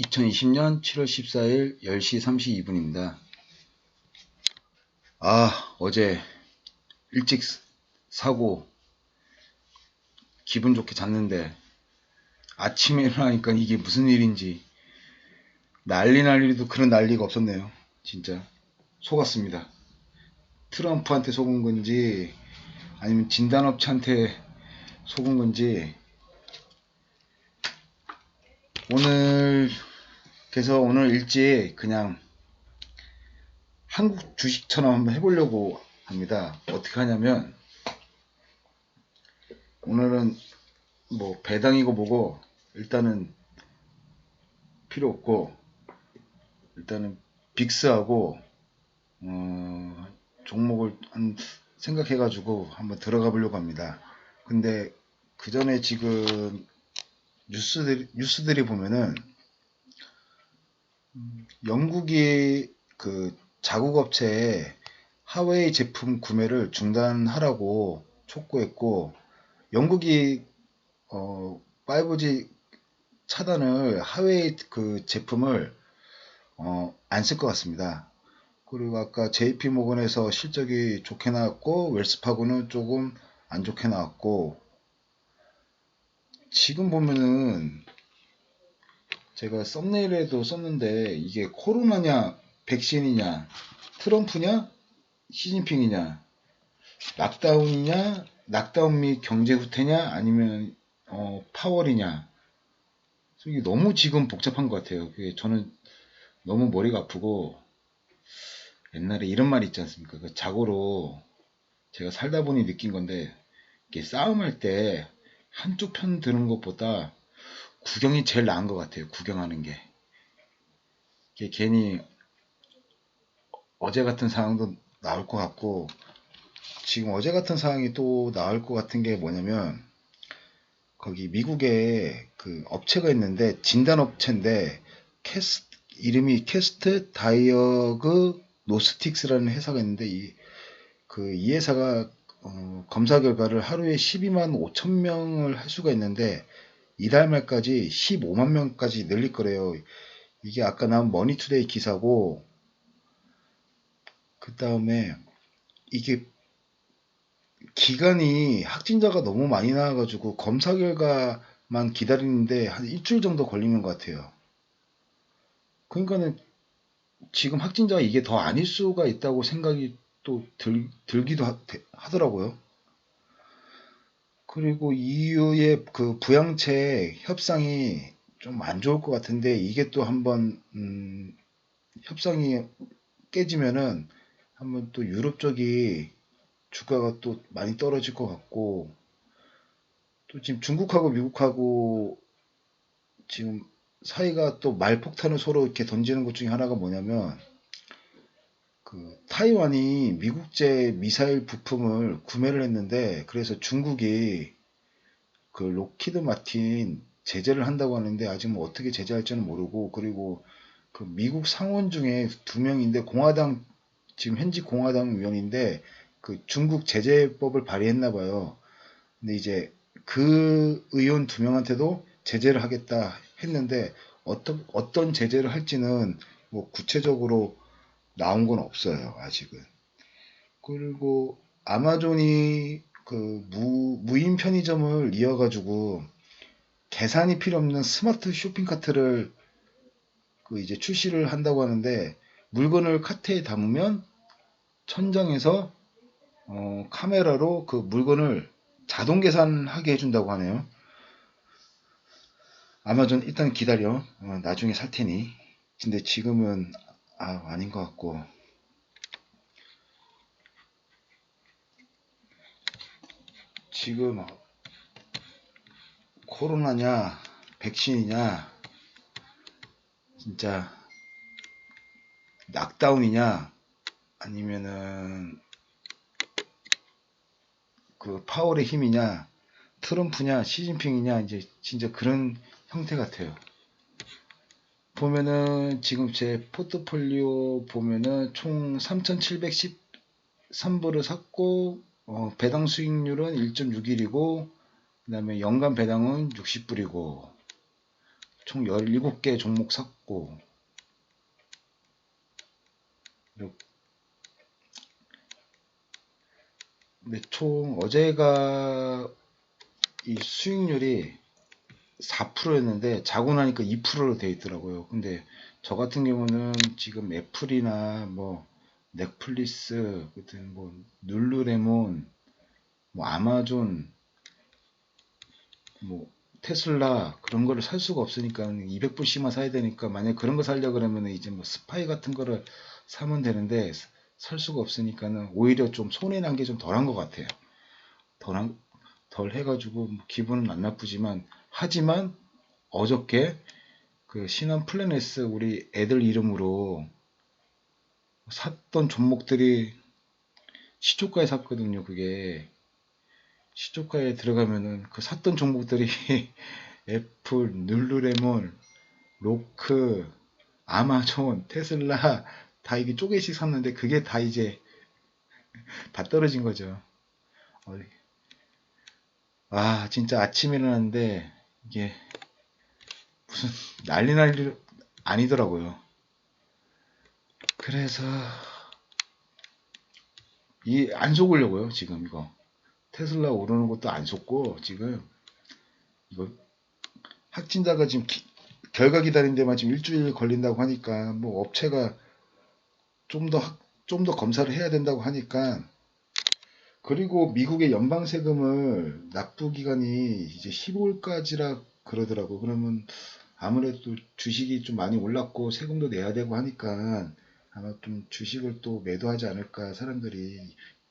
2020년 7월 14일 10시 32분입니다. 아, 어제 일찍 사고 기분 좋게 잤는데 아침에 일어나니까 이게 무슨 일인지 난리 난리도 그런 난리가 없었네요. 진짜 속았습니다. 트럼프한테 속은 건지 아니면 진단업체한테 속은 건지 오늘 그래서 오늘 일찍 그냥 한국 주식처럼 한번 해보려고 합니다. 어떻게 하냐면 오늘은 뭐 배당이고 뭐고 일단은 필요 없고 일단은 빅스하고 어, 종목을 한 생각해가지고 한번 들어가 보려고 합니다. 근데 그 전에 지금 뉴스들, 뉴스들이 보면은 음, 영국이 그 자국업체에 하웨이 제품 구매를 중단하라고 촉구했고 영국이 어 5G 차단을 하웨이 그 제품을 어 안 쓸 것 같습니다. 그리고 아까 JP 모건에서 실적이 좋게 나왔고 웰스파고는 조금 안 좋게 나왔고 지금 보면은 제가 썸네일에도 썼는데 이게 코로나냐 백신이냐 트럼프냐 시진핑이냐 락다운이냐 락다운 및 경제 후퇴냐 아니면 어, 파월이냐 이게 너무 지금 복잡한 것 같아요. 그게 저는 너무 머리가 아프고 옛날에 이런 말이 있지 않습니까? 그 자고로 제가 살다 보니 느낀 건데 이게 싸움할 때 한쪽 편 드는 것보다 구경이 제일 나은 것 같아요. 구경하는 게. 괜히 어제 같은 상황도 나올 것 같고 지금 어제 같은 상황이 또 나올 것 같은 게 뭐냐면 거기 미국에 그 업체가 있는데 진단 업체인데 캐스 이름이 캐스트 다이어그 노스틱스라는 회사가 있는데 이 그이 회사가 어, 검사 결과를 하루에 12만 5천 명을 할 수가 있는데 이달 말까지 15만 명까지 늘릴 거래요. 이게 아까 나온 머니투데이 기사고 그 다음에 이게 기간이 확진자가 너무 많이 나와가지고 검사 결과만 기다리는데 한 일주일 정도 걸리는 것 같아요. 그러니까는 지금 확진자가 이게 더 아닐 수가 있다고 생각이 또 들, 들기도 하, 하더라고요. 그리고 EU의 그 부양책 협상이 좀 안 좋을 것 같은데 이게 또 한번 음, 협상이 깨지면은 한번 또 유럽 쪽이 주가가 또 많이 떨어질 것 같고 또 지금 중국하고 미국하고 지금 사이가 또 말폭탄을 서로 이렇게 던지는 것 중에 하나가 뭐냐면 그 타이완이 미국제 미사일 부품을 구매를 했는데 그래서 중국이 그 로키드 마틴 제재를 한다고 하는데 아직 뭐 어떻게 제재할지는 모르고 그리고 그 미국 상원 중에 두 명인데 공화당 지금 현직 공화당 의원인데 그 중국 제재법을 발의했나 봐요. 근데 이제 그 의원 두 명한테도 제재를 하겠다 했는데 어떤 어떤 제재를 할지는 뭐 구체적으로 나온 건 없어요 아직은. 그리고 아마존이 그 무, 무인 편의점을 이어가지고 계산이 필요 없는 스마트 쇼핑 카트를 그 이제 출시를 한다고 하는데 물건을 카트에 담으면 천장에서 어, 카메라로 그 물건을 자동 계산하게 해준다고 하네요. 아마존 일단 기다려. 어, 나중에 살 테니. 근데 지금은 아, 아닌 것 같고. 지금 코로나냐, 백신이냐, 진짜 낙다운이냐, 아니면은 그 파월의 힘이냐, 트럼프냐, 시진핑이냐, 이제 진짜 그런 형태 같아요. 보면은 지금 제 포트폴리오 보면은 총 3,713불을 샀고 어, 배당 수익률은 1.61이고 그 다음에 연간 배당은 60불이고 총 17개 종목 샀고. 근데 총 어제가 이 수익률이 4%였는데 자고 나니까 2%로 돼 있더라고요. 근데 저 같은 경우는 지금 애플이나 뭐 넷플릭스, 그든 뭐 룰루레몬, 뭐 아마존, 뭐 테슬라 그런 거를 살 수가 없으니까 200불씩만 사야 되니까 만약 그런 거 살려 그러면 이제 뭐 스파이 같은 거를 사면 되는데 살 수가 없으니까는 오히려 좀 손해 난 게 좀 덜한 것 같아요. 덜한 덜 해가지고 뭐 기분은 안 나쁘지만 하지만 어저께 그 신한 플래넷스 우리 애들 이름으로 샀던 종목들이 시초가에 샀거든요. 그게 시초가에 들어가면은 그 샀던 종목들이 애플, 룰루레몬, 로크, 아마존, 테슬라 다 이게 쪼개씩 샀는데 그게 다 이제 다 떨어진 거죠. 아 진짜 아침에 일어났는데 이게 무슨 난리 난리 아니더라고요. 그래서 이 안 속으려고요 지금 이거 테슬라 오르는 것도 안 속고 지금 이거 확진자가 지금 기- 결과 기다리는 데만 지금 일주일 걸린다고 하니까 뭐 업체가 좀 더 좀더 검사를 해야 된다고 하니까 그리고 미국의 연방 세금을 납부 기간이 이제 15일까지라 그러더라고. 그러면 아무래도 주식이 좀 많이 올랐고 세금도 내야 되고 하니까 아마 좀 주식을 또 매도하지 않을까 사람들이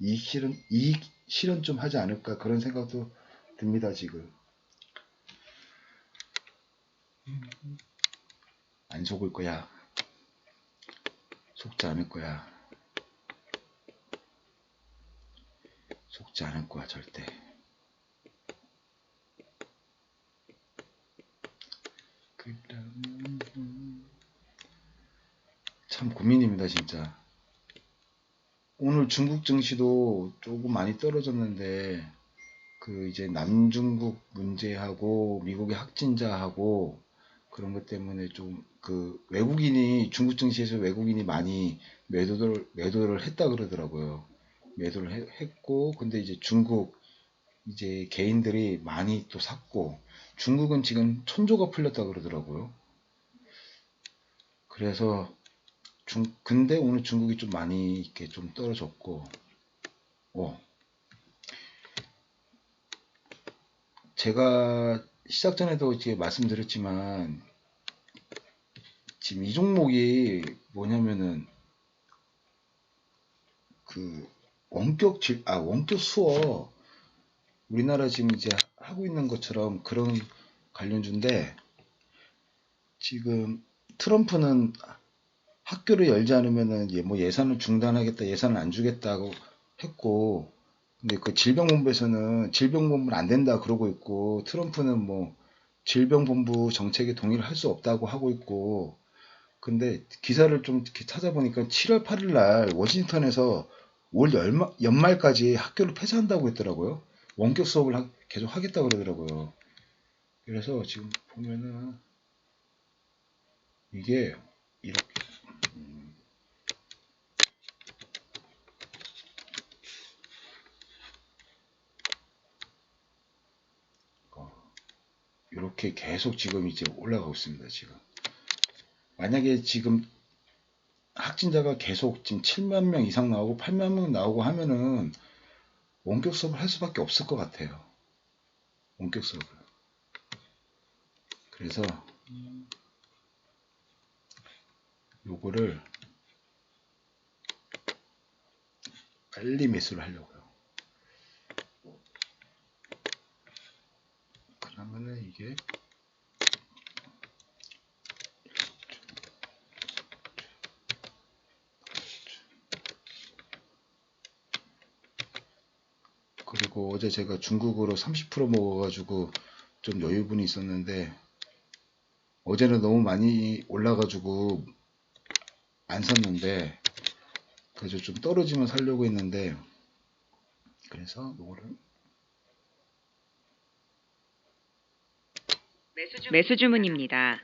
이익 실현 이익 실현 좀 하지 않을까 그런 생각도 듭니다 지금. 안 속을 거야. 속지 않을 거야. 속지 않을 거야 절대. 참 고민입니다 진짜. 오늘 중국 증시도 조금 많이 떨어졌는데 그 이제 남중국 문제하고 미국의 확진자하고 그런 것 때문에 좀 그 외국인이 중국 증시에서 외국인이 많이 매도를 매도를 했다 그러더라고요. 매도를 해- 했고 근데 이제 중국 이제 개인들이 많이 또 샀고 중국은 지금 천조가 풀렸다 그러더라고요. 그래서 중 근데 오늘 중국이 좀 많이 이렇게 좀 떨어졌고 어 제가 시작 전에도 이제 말씀드렸지만 지금 이 종목이 뭐냐면은 그 원격 질, 아 원격 수업 우리나라 지금 이제 하고 있는 것처럼 그런 관련주인데 지금 트럼프는 학교를 열지 않으면은 예, 뭐 예산을 중단하겠다, 예산을 안 주겠다고 했고, 근데 그 질병본부에서는 질병본부는 안 된다 그러고 있고, 트럼프는 뭐 질병본부 정책에 동의를 할 수 없다고 하고 있고, 근데 기사를 좀 이렇게 찾아보니까 7월 8일 날 워싱턴에서 올 연말, 연말까지 학교를 폐쇄한다고 했더라고요. 원격 수업을 하- 계속 하겠다고 그러더라고요. 그래서 지금 보면은 이게 이렇게 음, 어, 이렇게 계속 지금 이제 올라가고 있습니다. 지금 만약에 지금 확진자가 계속 지금 7만 명 이상 나오고 8만 명 나오고 하면은 원격 수업을 할 수밖에 없을 것 같아요. 원격 수업을. 그래서 요거를 빨리 매수를 하려고요. 그러면은 이게 그리고 어제 제가 중국으로 30% 먹어가지고 좀 여유분이 있었는데 어제는 너무 많이 올라가지고 안 샀는데 그래서 좀 떨어지면 살려고 했는데 그래서 요거를 매수 주문입니다.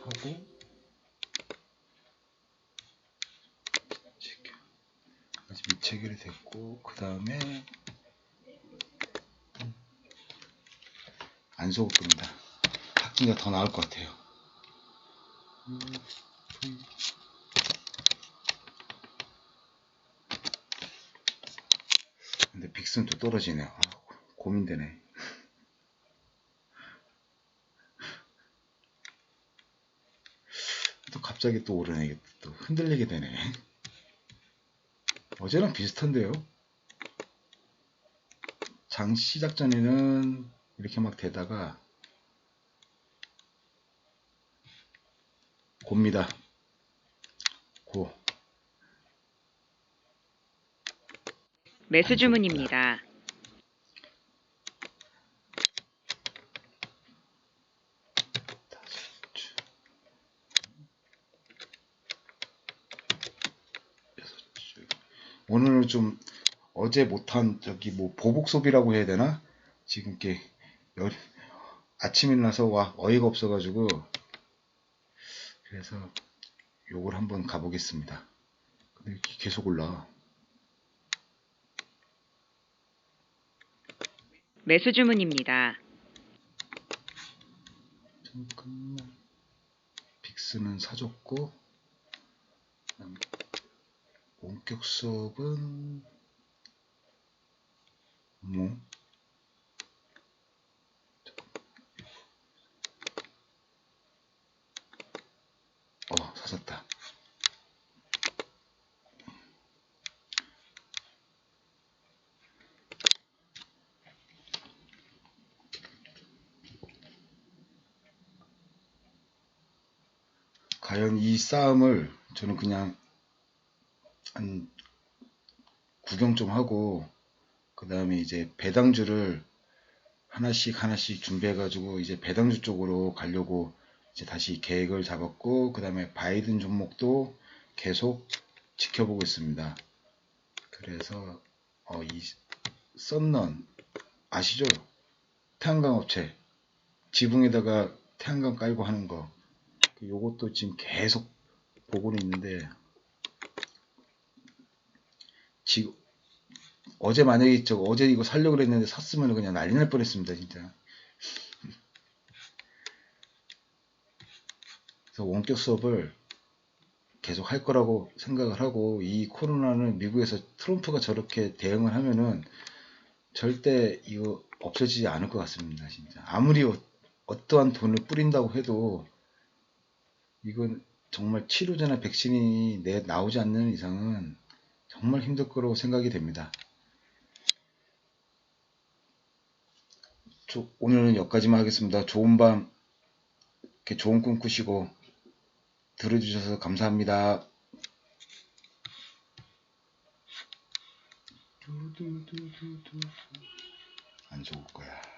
하고 체결. 아직 미체결이 됐고 그 다음에 안 속을 겁니다. 바뀐 게더 나을 것 같아요. 근데 빅슨 또 떨어지네요. 아, 고민되네. 또 갑자기 또 오르네. 또 흔들리게 되네. 어제랑 비슷한데요. 장 시작 전에는 이렇게 막 되다가 고입니다. 고. 매수 주문입니다. 오늘은 좀 어제 못한 저기 뭐 보복 소비라고 해야 되나? 지금 이렇게 열 아침 일어나서 와 어이가 없어가지고 그래서 요걸 한번 가보겠습니다. 근데 이렇게 계속 올라. 매수 주문입니다. 잠깐만. 빅스는 사줬고, 원격 수업은 뭐? 어, 사줬다. 과연 이 싸움을 저는 그냥 한 구경 좀 하고 그 다음에 이제 배당주를 하나씩 하나씩 준비해 가지고 이제 배당주 쪽으로 가려고 이제 다시 계획을 잡았고 그 다음에 바이든 종목도 계속 지켜보고 있습니다. 그래서 어, 이 썬넌 아시죠? 태양광 업체 지붕에다가 태양광 깔고 하는 거 요것도 지금 계속 보고는 있는데 지금 어제 만약에 저 어제 이거 살려고 그랬는데 샀으면 그냥 난리 날 뻔했습니다 진짜. 그래서 원격 수업을 계속 할 거라고 생각을 하고 이 코로나는 미국에서 트럼프가 저렇게 대응을 하면은 절대 이거 없어지지 않을 것 같습니다 진짜. 아무리 어, 어떠한 돈을 뿌린다고 해도 이건 정말 치료제나 백신이 내 나오지 않는 이상은 정말 힘들 거라고 생각이 됩니다. 조- 오늘은 여기까지만 하겠습니다. 좋은 밤, 이렇게 좋은 꿈 꾸시고 들어주셔서 감사합니다. 안 좋을 거야.